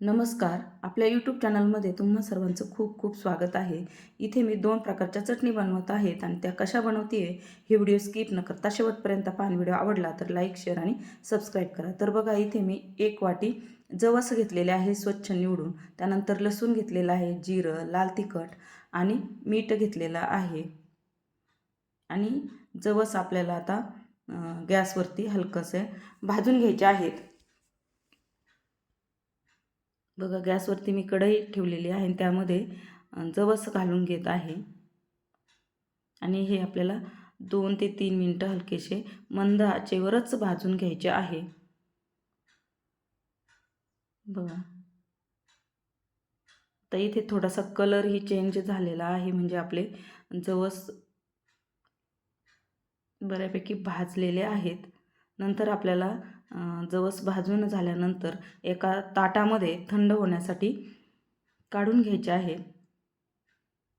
नमस्कार. आपल्या यूट्यूब चॅनलमध्ये तुम्हा सर्वांचं खूप खूप स्वागत आहे. इथे मी दोन प्रकारच्या चटणी बनवत आहेत आणि त्या कशा बनवते हे व्हिडिओ स्किप न करता शेवटपर्यंत पान व्हिडिओ आवडला तर लाईक शेअर आणि सबस्क्राईब करा. तर बघा इथे मी एक वाटी जवस घेतलेले आहे स्वच्छ निवडून. त्यानंतर लसूण घेतलेलं आहे जिरं लाल तिखट आणि मीठ घेतलेलं आहे. आणि जवस आपल्याला आता गॅसवरती हलकंसं भाजून घ्यायचे आहेत. बघा गॅसवरती मी कढई ठेवलेली आहे आणि त्यामध्ये जवस घालून घेत आहे. आणि हे आपल्याला दोन ते तीन मिनटं हलकेसे मंद आचेवरच भाजून घ्यायचे आहे. बघा. तर इथे थोडासा कलरही चेंज झालेला आहे म्हणजे आपले जवस बऱ्यापैकी भाजलेले आहेत. नंतर आपल्याला जवस भाजून झाल्यानंतर एका ताटामध्ये थंड होण्यासाठी काढून घ्यायचे आहे.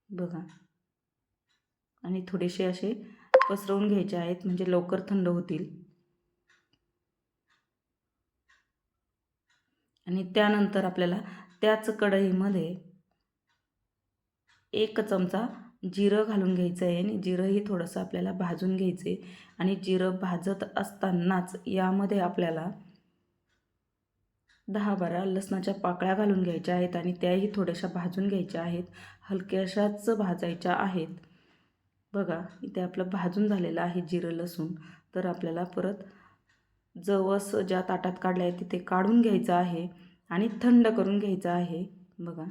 बघा. आणि थोडेसे असे पसरवून घ्यायचे आहेत म्हणजे लवकर थंड होतील. आणि त्यानंतर आपल्याला त्याच कढईमध्ये एक चमचा जिरं घालून घ्यायचं आहे आणि जिरंही थोडंसं आपल्याला भाजून घ्यायचे आणि जिरं भाजत असतानाच यामध्ये आपल्याला दहा बारा लसणाच्या पाकळ्या घालून घ्यायच्या आहेत आणि त्याही थोड्याशा भाजून घ्यायच्या आहेत. हलक्याशाच भाजायच्या आहेत. बघा इथे आपलं भाजून झालेलं आहे जिरं लसूण. तर आपल्याला परत जवस ज्या ताटात काढलं आहे तिथे काढून घ्यायचं आहे आणि थंड करून घ्यायचं आहे. बघा.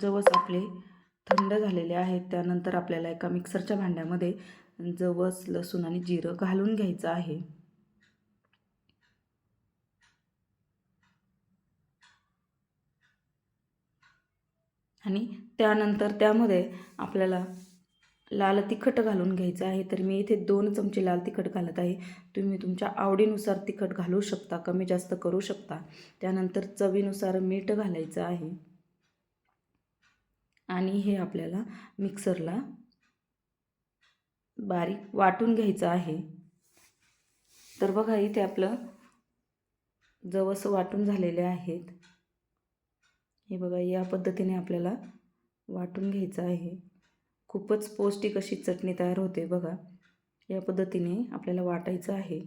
जवस आपले थंड झालेले आहेत त्यानंतर आपल्याला एका मिक्सरच्या भांड्यामध्ये जवस लसूण आणि जिरं घालून घ्यायचं आहे. आणि त्यानंतर त्यामध्ये आपल्याला लाल तिखट घालून घ्यायचं आहे. तर मी इथे दोन चमचे लाल तिखट घालत आहे. तुम्ही तुमच्या आवडीनुसार तिखट घालू शकता कमी जास्त करू शकता. त्यानंतर चवीनुसार मीठ घालायचं आहे. आणि हे आपल्याला मिक्सरला बारीक वाटून घ्यायचं आहे. तर बघा इथे आपलं जवस वाटून झालेले आहेत. हे बघा या पद्धतीने आपल्याला वाटून घ्यायचं आहे. खूपच पौष्टिक अशी चटणी तयार होते बघा. या पद्धतीने आपल्याला वाटायचं आहे.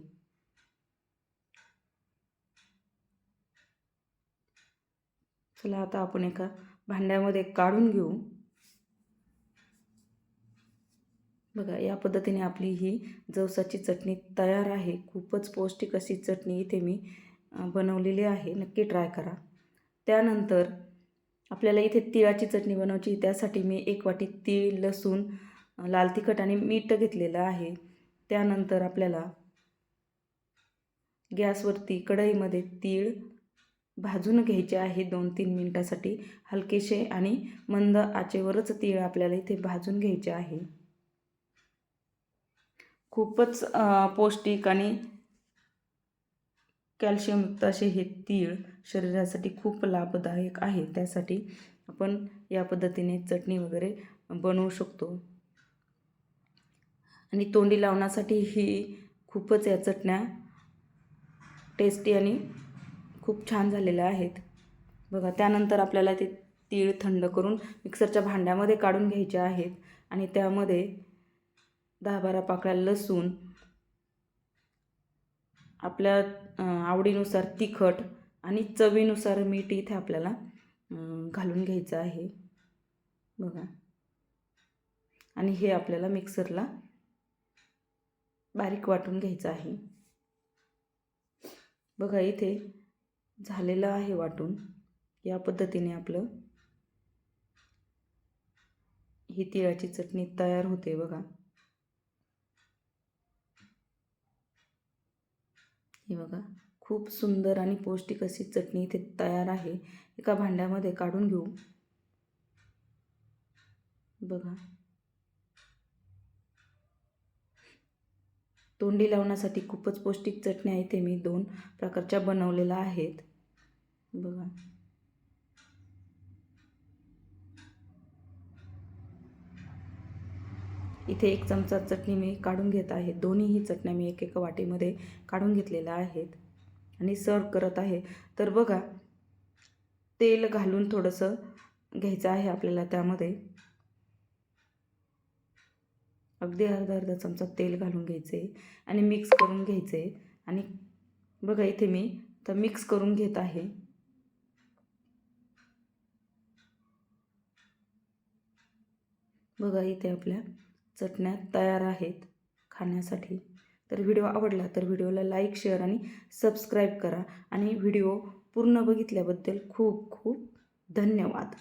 चला आता आपण एका भांड्यामध्ये काढून घेऊ. बघा या पद्धतीने आपली ही जवसाची चटणी तयार आहे. खूपच पौष्टिक अशी चटणी इथे मी बनवलेली आहे. नक्की ट्राय करा. त्यानंतर आपल्याला इथे तिळाची चटणी बनवायची त्यासाठी मी एक वाटी तीळ लसूण लाल तिखट आणि मीठ घेतलेलं आहे. त्यानंतर आपल्याला गॅसवरती कढईमध्ये तीळ भाजून घ्यायचे आहे दोन तीन मिनटासाठी. हलकेसे आणि मंद आचेवरच तीळ आपल्याला इथे भाजून घ्यायचे आहे. खूपच पौष्टिक आणि कॅल्शियमयुक्त असे हे तीळ शरीरासाठी खूप लाभदायक आहे. त्यासाठी आपण या पद्धतीने चटणी वगैरे बनवू शकतो. आणि तोंडी लावण्यासाठी ही खूपच या चटण्या टेस्टी आणि खूप छान झालेल्या आहेत. बघा त्यानंतर आपल्याला ते तीळ थंड करून मिक्सरच्या भांड्यामध्ये काढून घ्यायचे आहेत आणि त्यामध्ये दहा बारा पाकळ्या लसूण आपल्या आवडीनुसार तिखट आणि चवीनुसार मीठ इथे आपल्याला घालून घ्यायचं आहे. बघा. आणि हे आपल्याला मिक्सरला बारीक वाटून घ्यायचं आहे. बघा इथे झालेलं आहे वाटून. या पद्धतीने आपलं ही तिळाची चटणी तयार होते बघा. हे बघा खूप सुंदर आणि पौष्टिक अशी चटणी इथे तयार आहे. एका भांड्यामध्ये काढून घेऊ. बघा. तोंडी लावण्यासाठी खूपच पौष्टिक चटणी आहे ते मी दोन प्रकारच्या बनवलेल्या आहेत. बघा. इथे एक चमचा चटणी मी काढून घेत आहे. दोन्हीही चटण्या मी एक एका वाटीमध्ये काढून घेतलेल्या आहेत. आणि सर्व करत आहे. तर बघा तेल घालून थोडंसं घ्यायचं आहे आपल्याला त्यामध्ये. अगदी अर्धा अर्धा चमचा तेल घालून घ्यायचे आणि मिक्स करून घ्यायचे. आणि बघा इथे मी तर मिक्स करून घेत आहे. बघा इथे आपल्या चटण्या तयार आहेत खाण्यासाठी. तर व्हिडिओ आवडला तर व्हिडिओला लाईक शेअर आणि सबस्क्राईब करा. आणि व्हिडिओ पूर्ण बघितल्याबद्दल खूप खूप धन्यवाद.